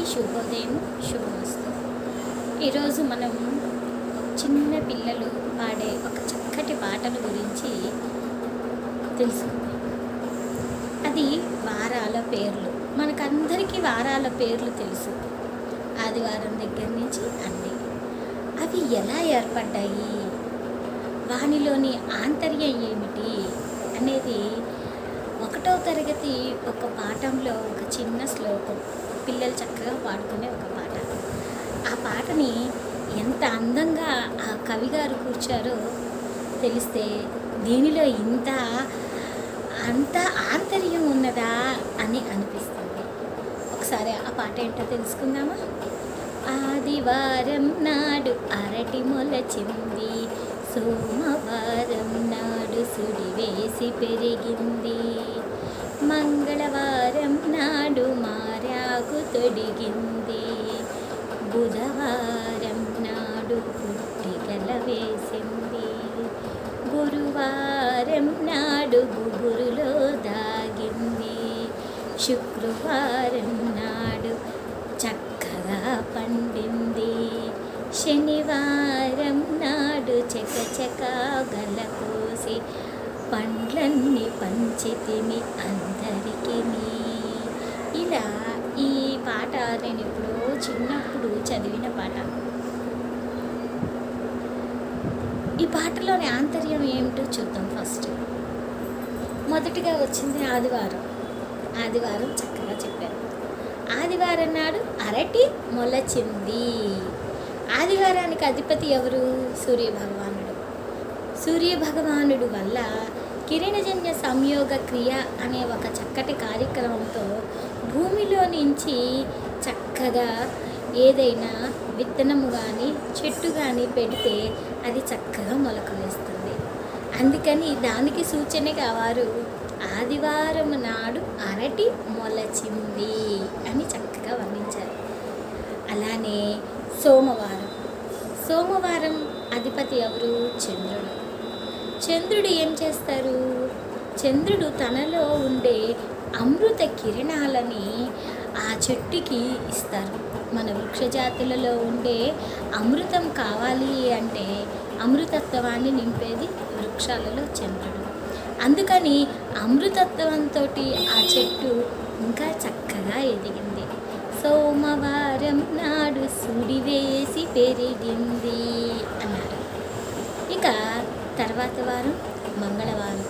అందరికీ శుభోదయం శుభమస్తు. ఈరోజు మనం చిన్న పిల్లలు పాడే ఒక చక్కటి పాటల గురించి తెలుసుకుందాం. అది వారాల పేర్లు. మనకందరికీ వారాల పేర్లు తెలుసు. ఆదివారం దగ్గర నుంచి అన్నీ. అవి ఎలా ఏర్పడ్డాయి? వానిలోని ఆంతర్యం ఏమిటి? అనేది ఒకటో తరగతి ఒక పాఠంలో ఒక చిన్న శ్లోకం. పిల్లలు చక్కగా పాడుకునే ఒక పాట. ఆ పాటని ఎంత అందంగా ఆ కవిగారు కూర్చారో తెలిస్తే దీనిలో ఇంత అంత ఆంతర్యం ఉన్నదా అని అనిపిస్తుంది. ఒకసారి ఆ పాట ఏంటో తెలుసుకుందామా? ఆదివారం నాడు అరటి మొలచింది సోమవారం నాడు సుడి వేసి పెరిగింది. మంగళ మారాకు తొడిగింది. బుధవారం నాడు పుట్టిగల వేసింది. గురువారం నాడు గుబురులో దాగింది. శుక్రవారం నాడు చక్కగా పండింది. శనివారం నాడు చకచక గలపోసి పండ్లన్నీ పంచితిమి అందరికీ ఇలా ఈ పాట నేను ఎప్పుడో చిన్నప్పుడు చదివిన పాట. ఈ పాటలోని ఆంతర్యం ఏమిటో చూద్దాం ఫస్ట్. మొదటిగా వచ్చింది ఆదివారం. ఆదివారం చక్కగా చెప్పారు. ఆదివారం నాడు అరటి మొలచింది. ఆదివారానికి అధిపతి ఎవరు? సూర్య భగవానుడు సూర్య భగవానుడు వల్ల కిరణజన్య సంయోగ క్రియ అనే ఒక చక్కటి కార్యక్రమంతో భూమిలో నుంచి చక్కగా ఏదైనా విత్తనము కానీ చెట్టు కానీ పెడితే అది చక్కగా మొలకలేస్తుంది అందుకని దానికి సూచనగా వారు ఆదివారం నాడు అరటి మొలచింది అని చక్కగా వర్ణించారు. అలానే సోమవారం. సోమవారం అధిపతి ఎవరు? చంద్రుడు. చంద్రుడు ఏం చేస్తారు చంద్రుడు తనలో ఉండే అమృత కిరణాలని ఆ చెట్టుకి ఇస్తారు. మన వృక్షజాతులలో ఉండే అమృతం కావాలి అంటే అమృతత్వాన్ని నింపేది వృక్షాలలో చంద్రుడు. అందుకని అమృతత్వంతో ఆ చెట్టు ఇంకా చక్కగా ఎదిగింది. సోమవారం నాడు సుడివేసి పెరిగింది అన్నారు. ఇక తర్వాత వారం మంగళవారం.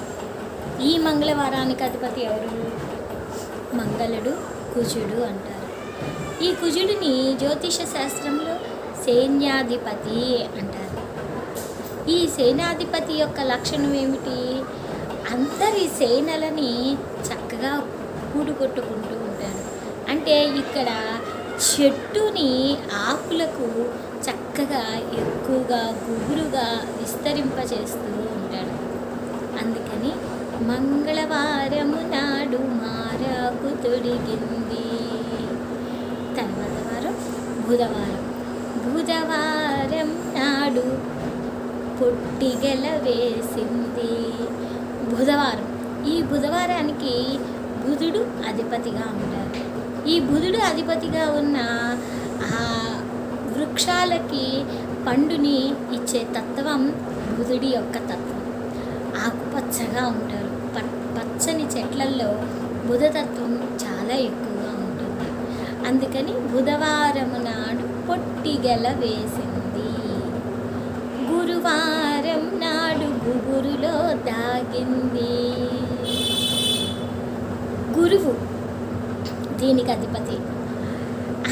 ఈ మంగళవారానికి అధిపతి ఎవరు? మంగళుడు కుజుడు అంటారు. ఈ కుజుడిని జ్యోతిష శాస్త్రంలో సైన్యాధిపతి అంటారు. ఈ సేనాధిపతి యొక్క లక్షణం ఏమిటి? అందరి సేనలని చక్కగా కూడుకొట్టుకుంటూ ఉంటాడు అంటే ఇక్కడ చెట్టుని ఆకులకు చక్కగా ఎక్కువగా గుబురుగా విస్తరింపజేస్తూ ఉంటాడు అందుకని మంగళవారము నాడు మారాకు తొడిగింది. తర్వాత వారం బుధవారం. బుధవారం నాడు పొట్టిగల వేసింది. బుధవారం. ఈ బుధవారానికి బుధుడు అధిపతిగా ఉంటారు ఈ బుధుడు అధిపతిగా ఉన్న ఆ వృక్షాలకి పండుని ఇచ్చే తత్వం బుధుడి యొక్క తత్వం. ఆకుపచ్చగా ఉంటారు. పచ్చని చెట్లల్లో బుధతత్వం చాలా ఎక్కువగా ఉంటుంది. అందుకని బుధవారం నాడు పొట్టిగల వేసింది. గురువారం నాడు గుగురులో దాగింది. గురువు దీనికి అధిపతి.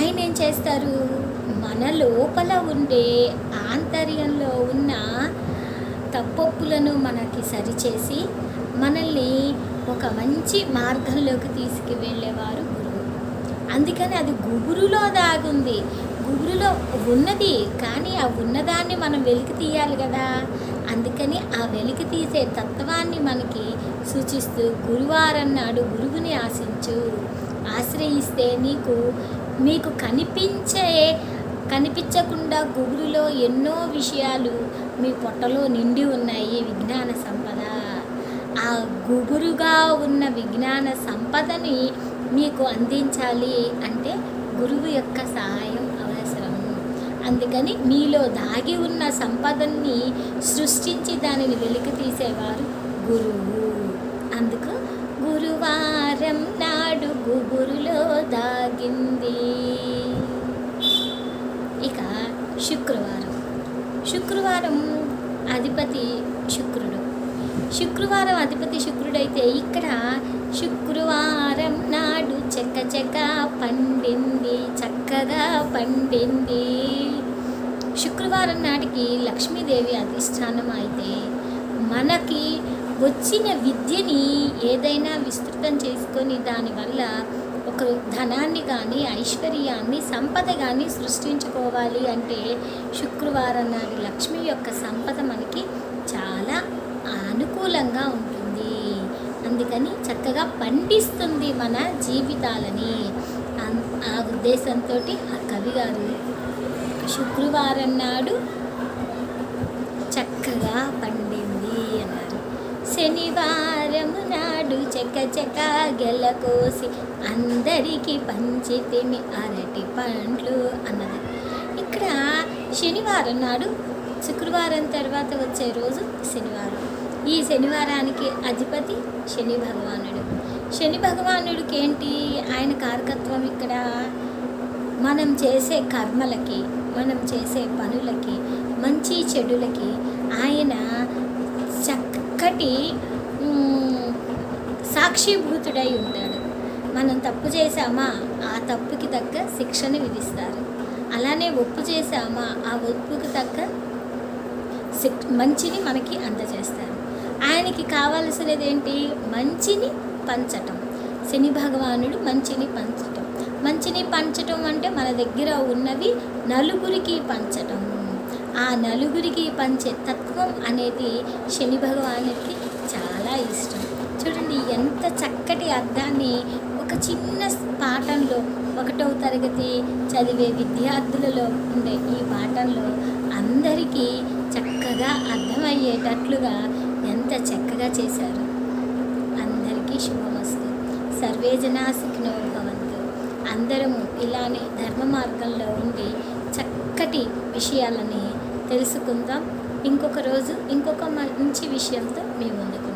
ఆయన ఏం చేస్తారు? మన లోపల ఉండే ఆంతర్యంలో ఉన్న తప్పొప్పులను మనకి సరిచేసి మనల్ని ఒక మంచి మార్గంలోకి తీసుకువెళ్ళేవారు గురువు. అందుకని అది గుబురులో దాగుంది. గుబురులో ఉన్నది కానీ ఆ ఉన్నదాన్ని మనం వెలికి తీయాలి కదా. అందుకని ఆ వెలికి తీసే తత్వాన్ని మనకి సూచిస్తూ గురువారం నాడు గురువుని ఆశించు. ఆశ్రయిస్తే నీకు మీకు కనిపించే కనిపించకుండా గుబురులో ఎన్నో విషయాలు మీ పొట్టలో నిండి ఉన్నాయి విజ్ఞాన సంపద. ఆ గుబురుగా ఉన్న విజ్ఞాన సంపదని మీకు అందించాలి అంటే గురువు యొక్క సహాయం అవసరం. అందుకని మీలో దాగి ఉన్న సంపదన్ని సృష్టించి దానిని వెలికి తీసేవారు గురువు. అందుకు గురువారం నాడు గుబురులో దాగింది. శుక్రవారం. శుక్రవారం అధిపతి శుక్రుడు. శుక్రవారం అధిపతి శుక్రుడైతే ఇక్కడ శుక్రవారం నాడు చెక్క చెక్క పండింది చక్కగా పండింది. శుక్రవారం నాటికి లక్ష్మీదేవి అధిష్టానం అయితే మనకి వచ్చిన విద్యని ఏదైనా విస్తృతం చేసుకొని దానివల్ల ధనాన్ని కానీ ఐశ్వర్యాన్ని సంపద కానీ సృష్టించుకోవాలి అంటే శుక్రవారం నాడు లక్ష్మి యొక్క సంపద మనకి చాలా అనుకూలంగా ఉంటుంది. అందుకని చక్కగా పండిస్తుంది మన జీవితాలని. ఆ ఉద్దేశంతో ఆ కవి గారు శుక్రవారం నాడు చక్కగా పండింది అన్నారు. శనివారం నాడు చెక్క చెక్క గెల్లకోసి అందరికీ పంచితిమి అరటి పండ్లు అన్నది. ఇక్కడ శనివారం నాడు శుక్రవారం తర్వాత వచ్చే రోజు శనివారం. ఈ శనివారానికి అధిపతి శని భగవానుడు. శని భగవానుడికి ఏంటి ఆయన కారకత్వం ఇక్కడ మనం చేసే కర్మలకి మనం చేసే పనులకి మంచి చెడులకి ఆయన చక్కటి సాక్షిభూతుడై ఉంటాడు. మనం తప్పు చేశామా? ఆ తప్పుకి తగ్గ శిక్షను విధిస్తారు. అలానే ఒప్పు చేశామా? ఆ ఒప్పుకి తగ్గ మంచిని మనకి అందజేస్తారు. ఆయనకి కావాల్సినది ఏంటి మంచిని పంచటం. శని భగవానుడు మంచిని పంచటం. మంచిని పంచటం అంటే మన దగ్గర ఉన్నవి నలుగురికి పంచటం. ఆ నలుగురికి పంచే తత్వం అనేది శని భగవానుడికి చాలా ఇష్టం. చూడండి ఎంత చక్కటి అర్థాన్ని ఒక చిన్న పాఠంలో ఒకటవ తరగతి చదివే విద్యార్థులలో ఉండే ఈ పాఠంలో అందరికీ చక్కగా అర్థమయ్యేటట్లుగా ఎంత చక్కగా చేశారు. అందరికీ శుభమస్తు. సర్వే జనా సుఖినో భవంతు అందరము ఇలానే ధర్మ మార్గంలో ఉండి చక్కటి విషయాలని తెలుసుకుందాం. ఇంకొక రోజు ఇంకొక మంచి విషయంతో మీ ముందుకు